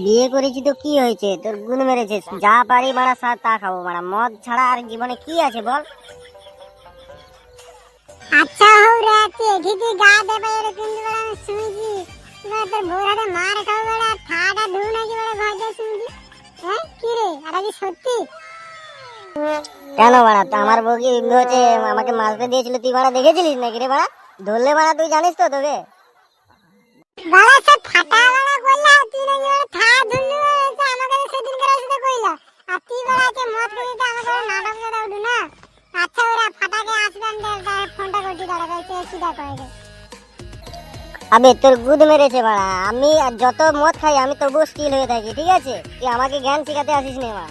বিয়ে করেছি তো কি হয়েছে? তোর গুণ মেরেছে যা পারি মারা সা তা খাব মারা মদ ছাড়া আর জীবনে কি আছে বল? আচ্ছা হও রে গা রে কিন্তু আমি শুনেছি। তোর বউর হাতে মার খাও নাকি শুনেছি। হ্যাঁ? কি রে? কি সত্যি? কেন তো আমার বউ কি হচ্ছে আমাকে মারতে দিয়েছিল তুই মারা দেখেছিলিস নাকি রে মারা ধরলে মারা তুই জানিস তো তোকে। বাবা সব ফাটা বাড়া কইলা তুই নাকি বড় থা ধুলু আমাকে সেদিন করে সাথে কইলা। আর তুই বড় আছে মদ খেয়ে তো আমাকে নাটক করে উঠু না আচ্ছা ওরা ফাটাকে আসবেন দে ফোনটা করতে দাঁড়া কইছে কি দা করে আবে তোর গুদ মেরেছে বাড়া। আমি যত মদ খাই আমি তবুও স্টিল হয়ে থাকি ঠিক আছে? তুই আমাকে জ্ঞান শিখাতে আসিস নে মারা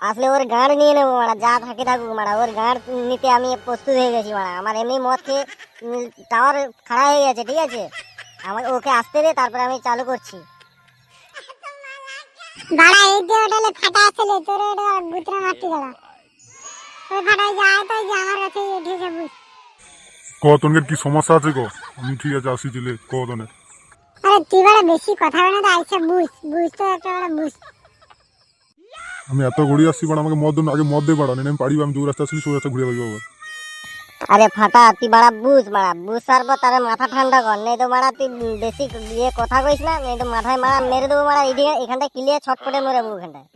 আসলে ওর গাঁড় নিয়ে নেব মারা যা থাকে থাকুক মারা। ওর গাঁড় নিতে আমি প্রস্তুত হয়ে গেছি মারা। আমার এমনি মদ খেয়ে টাওয়ার খাড়া হয়ে গেছে ঠিক আছে? আমার ওকে আসতে দে তারপরে আমি চালু করছি। বাড়া এই যে হোটেলে ফাটা আসলে তোর এটা গুতরা গেলা। ওই যে আমার কাছে বুঝ। কতনের কি সমস্যা আছে গো? আমি ঠিক আছে আসি দিলে কতনের আরে তুই বড় বেশি কথা বলে তো আইসা বুঝ বুঝ তো একটা বড় বুঝ। আমি এত ঘুরে আসছি বাড়া আমাকে মদ আগে মদ দিয়ে বাড়া নেন আমি পারিব আমি দু রাস্তা আসছি সো রাস্তা ঘুরে পাইব আবার। আরে ফাটা তুই বাড়া বুঝ বাড়া বুঝ সারবো তার মাথা ঠান্ডা কর। নেই তো মারা তুই বেশি ইয়ে কথা কইস না নেই তো মাথায় মারা মেরে দেবো মারা এদিকে এখানটা ক্লিয়ার ছটপটে মরে যাব ওখানটায়।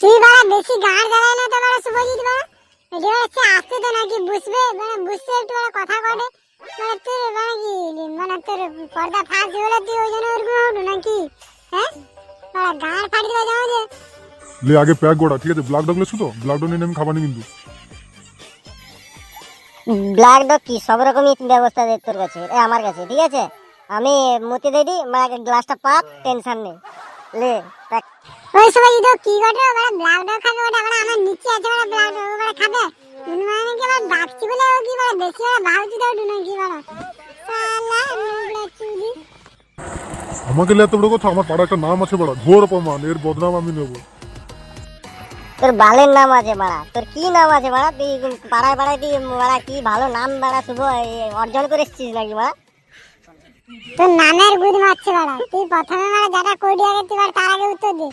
তুই বড় বেশি গাড় জ্বালায় না তো বড় শুভজিৎ বড়? এটা হচ্ছে আসতে তো নাকি বুঝবে? মানে বুঝতে একটু বড় কথা কটে। মানে তোর মানে কি মানে তোর পর্দা ফাঁস হলে তুই ওই জন্য লে আগে প্যাক গোড়া ঠিক আছে? ব্লাক ডগ লেছো তো? ব্লাক ডগ নিয়ে আমি খাবানি কিন্তু। ব্ল্যাক ডগ কি? সব রকমই ব্যবস্থা দে তোর কাছে এ আমার কাছে ঠিক আছে? আমি মতে দিয়ে দিই মানে গ্লাসটা পাপ টেনশন নেই। লে দেখ ওই সময় ইদো কি ঘটে? ওরা ব্লাক ডগ খাবে ওটা ওরা আমার নিচে আছে ওরা ব্লাক ডগ ওরা খাবে। মানে কি আবার ডাকছি বলে ও কি বলে বেশি ওরা ভাউজি দাও ডুনা কি বলে। সালা নুবড়া চুদি আমাকে লে এত বড় কথা আমার পাড়া একটা নাম আছে বাড়া ঘোর অপমান এর বদনাম আমি নেব। তোর বালের নাম আছে মারা তোর কি নাম আছে মারা তুই পাড়ায় পাড়ায় তুই মারা কি ভালো নাম মারা শুভ অর্জন করে এসেছিস নাকি মারা তোর নামের গুদ মারছে বাড়া। তুই প্রথমে যাটা কই দিয়ে তুই বার তার আগে উত্তর দে।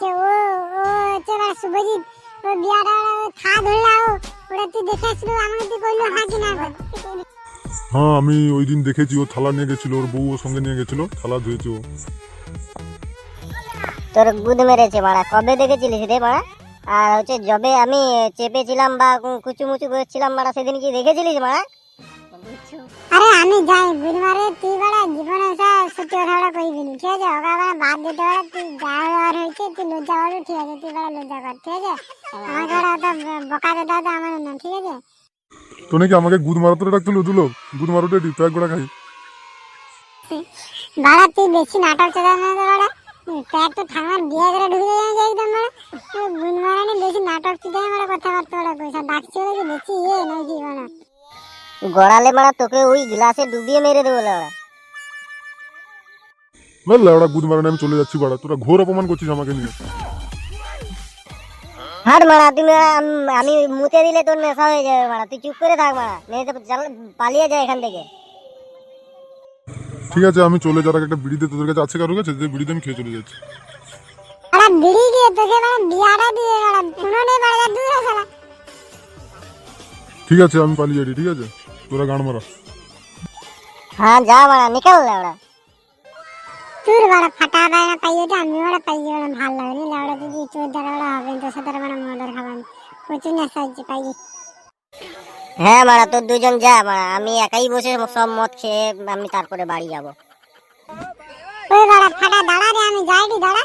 যে ও ও হচ্ছে মানে শুভজিৎ। ও বিয়াটা ও থা ধরলা ও। ওটা তুই দেখে আসলো আমাকে তুই কইলো হ্যাঁ কি না হ্যাঁ আমি ওই দিন দেখেছি ও থালা নিয়ে গেছিল ওর বউ ওর সঙ্গে নিয়ে গেছিল থালা ধুয়েছে ও। তোর গুদ মেরেছে মারা কবে দেখেছিলিস রে মারা আর হচ্ছে যবে আমি চেপেছিলাম বা কুচুমুচু করছিলাম মারা সেদিন কি দেখেছিলিস মারা? আরে আমি যাই মারে তুই বাড়া জীবনে সা সত্যি কথা বড় কইবি নি ঠিক আছে? ওকে বাড়া বাদ দিতে বাড়া তুই যা হওয়ার হয়েছে তুই লজ্জা করবি ঠিক আছে? তুই বাড়া লজ্জা কর ঠিক আছে? আমাকে বাড়া অত বকা দেওয়া তো আমার না ঠিক আছে? তো নাকি আমাকে গুদ মারাতে ডাকছিল দুলো? গুদ মারোটে প্যাক গোড়া খাই। বাড়া তুই বেশি নাটক চালা না তো বাড়া? প্যাট তো বিয়ে করে ঢুকে যাচ্ছে একদম বাড়া গুণ মারানি বেশি নাটক চিটাই মারা কথাবার্তা বাড়া কইসা ডাকছে কি বেশি ইয়ে নাকি গড়ালে মারা তোকে ওই গ্লাসে ডুবিয়ে মেরে দেবো ওরা বললে ওরা গুদ মারানি আমি চলে যাচ্ছি বাড়া তোরা ঘোর অপমান করছিস আমাকে নিয়ে। হাট মারা তুমি আম- মুতে দিলে তোর নেশা হয়ে যাবে মারা। তুই চুপ করে থাক মারা চাল- পালিয়ে যায় এখান থেকে। ঠিক আছে আমি চলে যাওয়ার আগে একটা বিড়িতে তোদের কাছে আছে কারও কাছে? যে বিড়িতে আমি খেয়ে চলে যাচ্ছি। বাড়া বিড়ি দিয়ে তোকে বাড়া বিয়াটা দিয়ে বাড়া শুনো নেই বাড়া দূর শালা ঠিক আছে আমি পালিয়ে যাই ঠিক আছে? তোরা গান মারা। হ্যাঁ যা মারা নিকাল ওরা। তোর বাড়া ফাটা বাইনা পাইয়ে তো আমি বাড়া পাইয়ে বাড়া ভালো লাগে নি লাউড়া চোর দ্বারা বাড়া হবে তো সাথে বাড়া মদর খাবেন প্রচুর নেশা হচ্ছে পাইয়ে। হ্যাঁ মারা, তোর দুজন যা, মারা। আমি একাই বসে সব মদ খেয়ে আমি তারপরে বাড়ি যাব। ওই দাঁড়া রে, আমি যাই রে দাঁড়া।